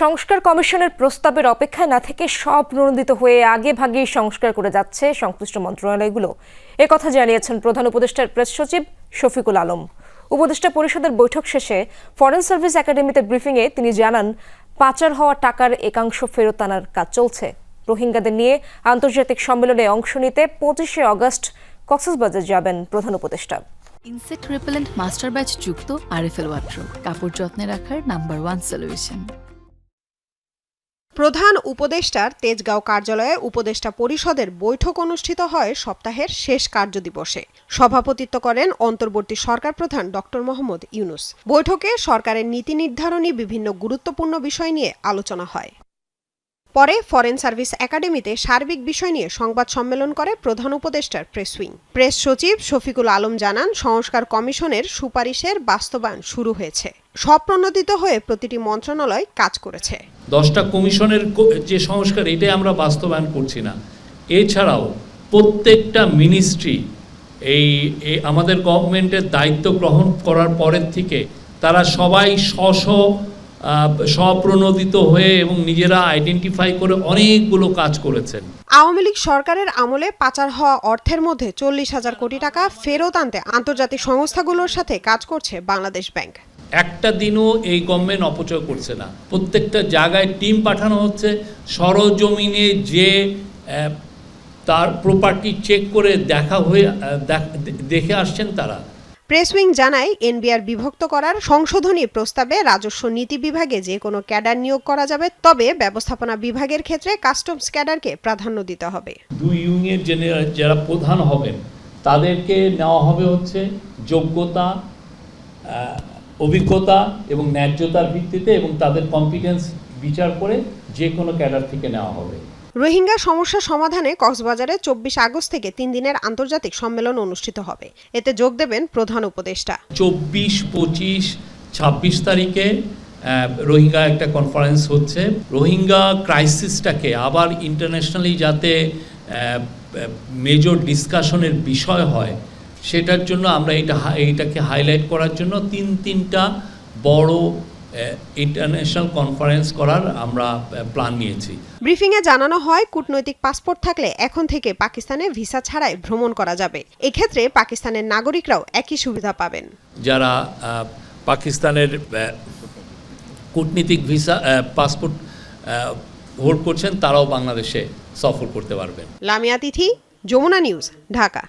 সংস্কার কমিশনের প্রস্তাবের অপেক্ষায় না থেকে সব প্রণোদিত হয়ে আগে ভাগেই সংস্কার করে যাচ্ছে সংশ্লিষ্ট মন্ত্রণালয়গুলো। কথা জানিয়েছেন প্রধান উপদেষ্টার প্রেস সচিব শফিকুল আলম। উপদেষ্টা পরিষদের বৈঠক শেষে ফরেন সার্ভিস একাডেমিতে ব্রিফিংয়ে তিনি জানান, পাচার হওয়া টাকার একাংশ ফেরত আনার কাজ চলছে। রোহিঙ্গাদের নিয়ে আন্তর্জাতিক সম্মেলনে অংশ নিতে পঁচিশে অগস্ট কক্সবাজার যাবেন প্রধান উপদেষ্টা। ইনসেক্ট রিপেলেন্ট মাস্টার ব্যাচ যুক্ত আরএফএল ওয়াট্রো কাপড় যত্নে রাখার নাম্বার ওয়ান সলিউশন। প্রধান উপদেষ্টার তেজগাঁও কার্যালয়ে উপদেষ্টা পরিষদের বৈঠক অনুষ্ঠিত হয় সপ্তাহের শেষ কার্য দিবসে সভাপতিত্ব করেন অন্তর্বর্তী সরকার প্রধান ডক্টর মোহাম্মদ ইউনুস। বৈঠকে সরকারের নীতি নির্ধারণী বিভিন্ন গুরুত্বপূর্ণ বিষয় নিয়ে আলোচনা হয়। পরে ফরেন সার্ভিস একাডেমিতে সার্বিক বিষয় নিয়ে সংবাদ সম্মেলন করে প্রধান উপদেষ্টার প্রেস উইং। প্রেস সচিব শফিকুল আলম জানান, সংস্কার কমিশনের সুপারিশের বাস্তবায়ন শুরু হয়েছে। স্বপ্রণোদিত হয়ে প্রতিটি মন্ত্রণালয় কাজ করেছে। দশটা কমিশনের যে সংস্কার, এটাই আমরা বাস্তবায়ন করছি না। এছাড়াও প্রত্যেকটা মিনিস্ট্রি এই আমাদের গভর্নমেন্টের দায়িত্ব গ্রহণ করার পরের থেকে তারা সবাই স্ব স্বপ্রণোদিত হয়ে এবং নিজেরা আইডেন্টিফাই করে অনেকগুলো কাজ করেছেন। আওয়ামী লীগ সরকারের আমলে পাচার হওয়া অর্থের মধ্যে চল্লিশ হাজার কোটি টাকা ফেরত আনতে আন্তর্জাতিক সংস্থাগুলোর সাথে কাজ করছে বাংলাদেশ ব্যাংক। একটা দিনও এই গভর্নমেন্ট অপচয় করছে না। প্রত্যেকটা জায়গায় টিম পাঠানো হচ্ছে সরজমিনে যে তার প্রপার্টি চেক করে দেখা হয়ে দেখ- দেখে আসছেন তারা। প্রেস উইং জানায়, এনবিআর বিভক্ত করার সংশোধনী প্রস্তাবে রাজস্ব নীতি বিভাগে যে কোনো ক্যাডার নিয়োগ করা যাবে, তবে ব্যবস্থাপনা বিভাগের ক্ষেত্রে কাস্টমস ক্যাডারকে প্রাধান্য দিতে হবে। দুই ইউনিয়ন জেনারেল যারা প্রধান হবেন, তাদেরকে নেওয়া হবে হচ্ছে যোগ্যতা অভিজ্ঞতা এবং ন্যায্যতার ভিত্তিতে এবং তাদের কম্পিটেন্স বিচার করে যে কোনো ক্যাডার থেকে নেওয়া হবে। রোহিঙ্গা সমস্যা সমাধানে কক্সবাজারে চব্বিশ আগস্ট থেকে তিন দিনের আন্তর্জাতিক সম্মেলন অনুষ্ঠিত হবে। এতে যোগ দেবেন প্রধান উপদেষ্টা। চব্বিশ, পঁচিশ, ছাব্বিশ তারিখে রোহিঙ্গা একটা কনফারেন্স হচ্ছে। রোহিঙ্গা ক্রাইসিসটাকে আবার ইন্টারন্যাশনালি যাতে মেজর ডিসকাশনের বিষয় হয়, সেটার জন্য আমরা এটা এইটাকে হাইলাইট করার জন্য তিন তিনটা বড় ইন্টারন্যাশনাল কনফারেন্স করার আমরা প্ল্যান নিয়েছি। ব্রিফিংয়ে জানানো হয় কূটনৈতিক পাসপোর্ট থাকলে এখন থেকে পাকিস্তানে ভিসা ছাড়াই ভ্রমণ করা যাবে। এক্ষেত্রে পাকিস্তানের নাগরিকরাও একই সুবিধা পাবেন। যারা পাকিস্তানের কূটনীতিক ভিসা পাসপোর্ট হোল্ড করছেন তারাও বাংলাদেশে সফর করতে পারবেন। লামিয়া তিথি যমুনা নিউজ ঢাকা।